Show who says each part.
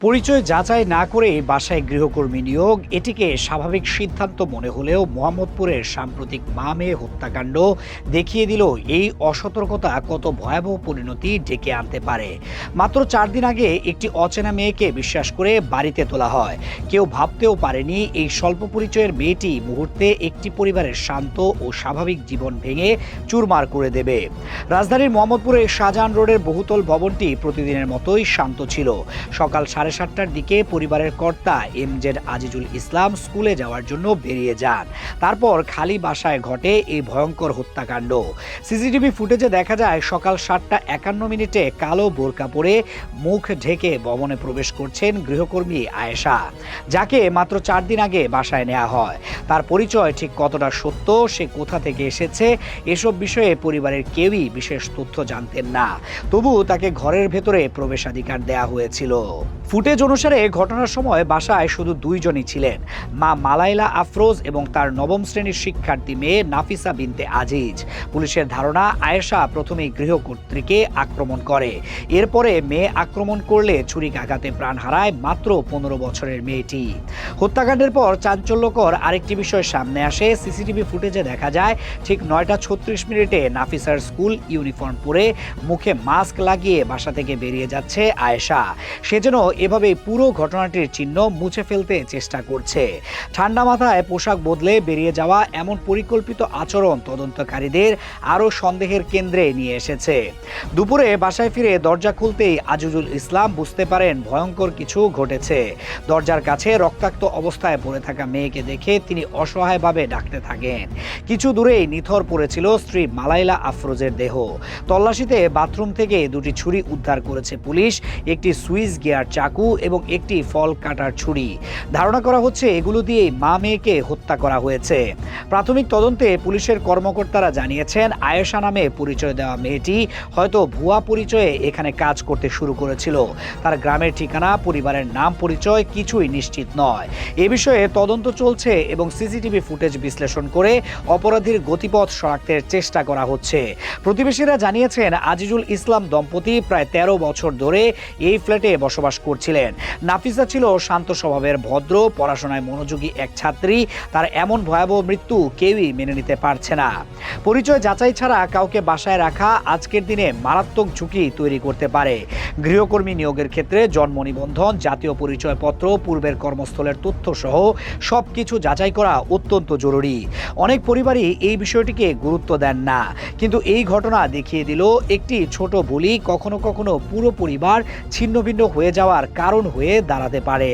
Speaker 1: পরিচয় যাচাই না করে বাসায় গৃহকর্মী নিয়োগ, এটিকে স্বাভাবিক সিদ্ধান্ত মনে হলেও মোহাম্মদপুরের সাম্প্রতিক মা মেয়ে হত্যাকাণ্ড দেখিয়ে দিল এই অসতর্কতা কত ভয়াবহ পরিণতি ডেকে আনতে পারে। মাত্র চার দিন আগে একটি অচেনা মেয়েকে বিশ্বাস করে বাড়িতে তোলা হয়। কেউ ভাবতেও পারেনি এই স্বল্প পরিচয়ের মেয়েটি মুহূর্তে একটি পরিবারের শান্ত ও স্বাভাবিক জীবন ভেঙে চুরমার করে দেবে। রাজধানীর মোহাম্মদপুরের শাহজাহান রোডের বহুতল ভবনটি প্রতিদিনের মতোই শান্ত ছিল। সকাল সাড়ে সাতটার দিকে পরিবারের কর্তা এম জেড আজিজুল ইসলাম স্কুলে যাওয়ার জন্য বেরিয়ে যান। তারপর খালি বাসায় ঘটে এই ভয়ঙ্কর হত্যাকাণ্ড। সিসিটিভি ফুটেজে দেখা যায়, সকাল সাতটা একান্ন মিনিটে কালো বোরকা পরে মুখ ঢেকে ভবনে প্রবেশ করছেন গৃহকর্মী আয়েশা, যাকে মাত্র চার দিন আগে বাসায় নেওয়া হয়। তার পরিচয় ঠিক কতটা সত্য, সে কোথা থেকে এসেছে, এসব বিষয়ে পরিবারের কেউই বিশেষ তথ্য জানতেন না। তবু তাকে ঘরের ভেতরে প্রবেশাধিকার দেয়া হয়েছিল। ফুটেজ অনুসারে ঘটনার সময় বাসায় শুধু দুইজনই ছিলেন। মা মালাইলা আফরোজ এবং তার নবম শ্রেণির শিক্ষার্থী মেয়ে নাফিসা বিনতে আজিজ। পুলিশের ধারণা, আয়েশা প্রথমেই গৃহকর্ত্রীকে আক্রমণ করে। এরপরে মেয়ে আক্রমণ করলে ছুরি ছুরিকাঘাতে প্রাণ হারায় মাত্র পনেরো বছরের মেয়েটি। হত্যাকাণ্ডের পর চাঞ্চল্যকর আরেকটি বিষয় সামনে আসে। সিসিটিভি ফুটেজে দেখা যায়, ঠিক নয়টা ছত্রিশ মিনিটে নাফিসার স্কুল ইউনিফর্ম পরে মুখে মাস্ক লাগিয়ে বাসা থেকে বেরিয়ে যাচ্ছে আয়েশা। সে যেন এভাবে পুরো ঘটনাটির চিহ্ন মুছে ফেলতে চেষ্টা করছে। ঠান্ডা মাথায় পোশাক বদলে বেরিয়ে যাওয়া এমন পরিকল্পিত আচরণ তদন্তকারীদের আরও সন্দেহের কেন্দ্রে নিয়ে এসেছে। দুপুরে বাসায় ফিরে দরজা খুলতেই আজিজুল ইসলাম বুঝতে পারেন ভয়ঙ্কর কিছু ঘটেছে। দরজার কাছে রক্তাক্ত অবস্থায় পড়ে থাকা মেয়েকে দেখে তিনি অসহায়ভাবে ডাকতে থাকেন। কিছু দূরেই নিথর পড়েছিল স্ত্রী মালাইলা আফরোজের দেহ। তল্লাশিতে বাথরুম থেকে দুটি ছুরি উদ্ধার করেছে পুলিশ, একটি সুইস গিয়ার চাকু এবং একটি ফল কাটার ছুরি। ধারণা করা হচ্ছে এগুলো দিয়েই মা মেয়েকে হত্যা করা হয়েছে। প্রাথমিক তদন্তে পুলিশের কর্মকর্তারা জানিয়েছেন, আয়েশা নামে পরিচয় দেওয়া মেয়েটি হয়তো ভুয়া পরিচয়ে এখানে কাজ করতে শুরু করেছিল। তার গ্রামের ঠিকানা, পরিবারের নাম পরিচয় কিছুই নিশ্চিত নয়। এ বিষয়ে তদন্ত চলছে এবং সিসিটিভি ফুটেজ বিশ্লেষণ করে অপরাধীর গতিপথ শনাক্তের চেষ্টা করা হচ্ছে। প্রতিবেশীরা জানিয়েছেন, আজিজুল ইসলাম দম্পতি প্রায় তেরো বছর ধরে এই ফ্ল্যাটে বসবাস করছিলেন। নাফিসা ছিল শান্ত স্বভাবের ভদ্র, পড়াশোনায় মনোযোগী এক ছাত্রী। তার এমন ভয়াবহ মৃত্যু কেউই মেনে নিতে পারছে না। পরিচয় যাচাই ছাড়া কাউকে বাসায় রাখা আজকের দিনে মারাত্মক ঝুঁকি তৈরি করতে পারে। গৃহকর্মী নিয়োগের ক্ষেত্রে জন্ম নিবন্ধন, জাতীয় পরিচয়পত্র, পূর্বের কর্মস্থলের তথ্য সহ সব কিছু যাচাই করা অত্যন্ত জরুরি। অনেক পরিবারই এই বিষয়টিকে গুরুত্ব দেন না। কিন্তু এই ঘটনা দেখিয়ে দিল একটি ছোট বলি কখনো কখনো পুরো পরিবার ছিন্ন ভিন্ন হয়ে যাওয়ার কারণ হয়ে দাঁড়াতে পারে।